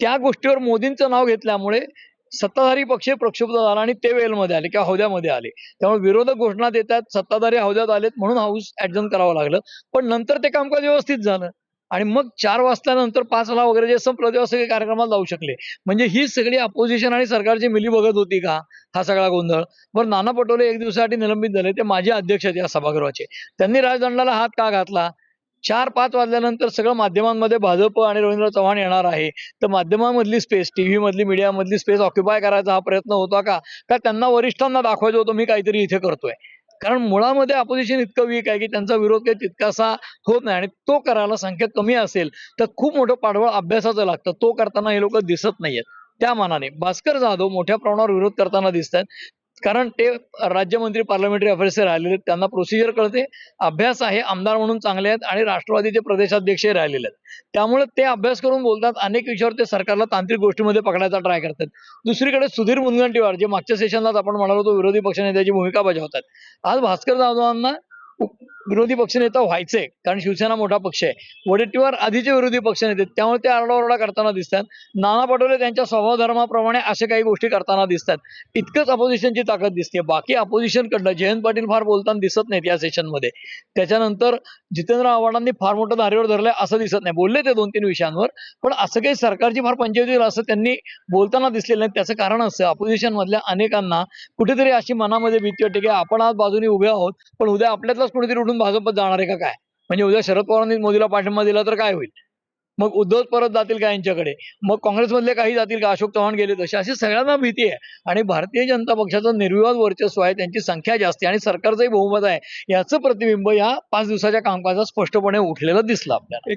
त्या गोष्टीवर मोदींचं नाव घेतल्यामुळे सत्ताधारी पक्ष प्रक्षुब्ध झाला आणि ते वेलमध्ये आले किंवा हौद्यामध्ये आले. त्यामुळे विरोधक घोषणा देतात सत्ताधारी हौद्यात आलेत म्हणून हाऊस ऍडजन करावं लागलं. पण नंतर ते कामकाज व्यवस्थित झालं. आणि मग चार वाजल्यानंतर पाचला वगैरे जे संपलं तेव्हा सगळे कार्यक्रमाला जाऊ शकले. म्हणजे ही सगळी अपोजिशन आणि सरकारची मिली बघत होती का? हा सगळा गोंधळ. बरं नाना पटोले एक दिवसासाठी निलंबित झाले. ते माझे अध्यक्ष आहेत या सभागृहाचे. त्यांनी राजदंडाला हात का घातला? चार पाच वाजल्यानंतर सगळं माध्यमांमध्ये भाजप आणि रवींद्र चव्हाण येणार आहे. तर माध्यमामधली स्पेस टीव्ही मधली मीडिया मधली स्पेस ऑक्युपाय करायचा हा प्रयत्न होता का? का त्यांना वरिष्ठांना दाखवायचं होतं मी काहीतरी इथे करतोय? कारण मुळामध्ये अपोजिशन इतकं वीक आहे की त्यांचा विरोध काही तितकासा होत नाही आणि तो करायला संख्या कमी असेल तर खूप मोठं पाठबळ अभ्यासाचं लागतं. तो करताना हे लोक दिसत नाहीयेत. त्या मानाने. भास्कर जाधव मोठ्या प्रमाणावर विरोध करताना दिसत आहेत कारण ते राज्यमंत्री पार्लमेंटरी अफेअर्सचे राहिलेले आहेत. त्यांना प्रोसिजर कळते. अभ्यास आहे आमदार म्हणून चांगले आहेत आणि राष्ट्रवादीचे प्रदेशाध्यक्षही राहिलेले आहेत. त्यामुळे ते अभ्यास करून बोलतात. अनेक विषयावर ते सरकारला तांत्रिक गोष्टीमध्ये पकडायचा ट्राय करतात. दुसरीकडे सुधीर मुनगंटीवार जे मागच्या सेशनलाच आपण म्हणालो होतो विरोधी पक्षनेत्याची भूमिका बजावतात. आज भास्कर जाधवांना विरोधी पक्षनेता व्हायचे कारण शिवसेना मोठा पक्ष आहे. वडेट्टीवार आधीचे विरोधी पक्षनेते त्यामुळे ते आरडाओरडा करताना दिसतात. नाना पटोले त्यांच्या स्वभाव धर्माप्रमाणे असे काही गोष्टी करताना दिसतात. इतकंच अपोजिशनची ताकद दिसते. बाकी अपोजिशनकडनं जयंत पाटील फार बोलताना दिसत नाहीत या सेशनमध्ये त्याच्यानंतर जितेंद्र आव्हाडांनी फार मोठं धारेवर धरलंय असं दिसत नाही. बोलले ते दोन तीन विषयांवर पण असं काही सरकारची फार पंचायती असं त्यांनी बोलताना दिसलेलं नाही. त्याचं कारण असं अपोजिशन मधल्या अनेकांना कुठेतरी अशी मनामध्ये भीती वाटते की आपण आज बाजूने उभे आहोत पण उद्या आपल्यातलाच कुठेतरी उठून भाजपत जाणार आहे का काय? म्हणजे उद्या शरद पवारांनी मोदीला पाठिंबा दिला तर काय होईल? मग उद्धव परत जातील का यांच्याकडे? मग काँग्रेसमधले काही जातील का? अशोक चव्हाण गेले तसे. अशी सगळ्यांना भीती आहे. आणि भारतीय जनता पक्षाचं निर्विवाद वर्चस्व आहे. त्यांची संख्या जास्त आहे. आणि सरकारचंही बहुमत आहे. याचं प्रतिबिंब या पाच दिवसाच्या कामकाजात स्पष्टपणे उठलेलं दिसलं आपल्याला.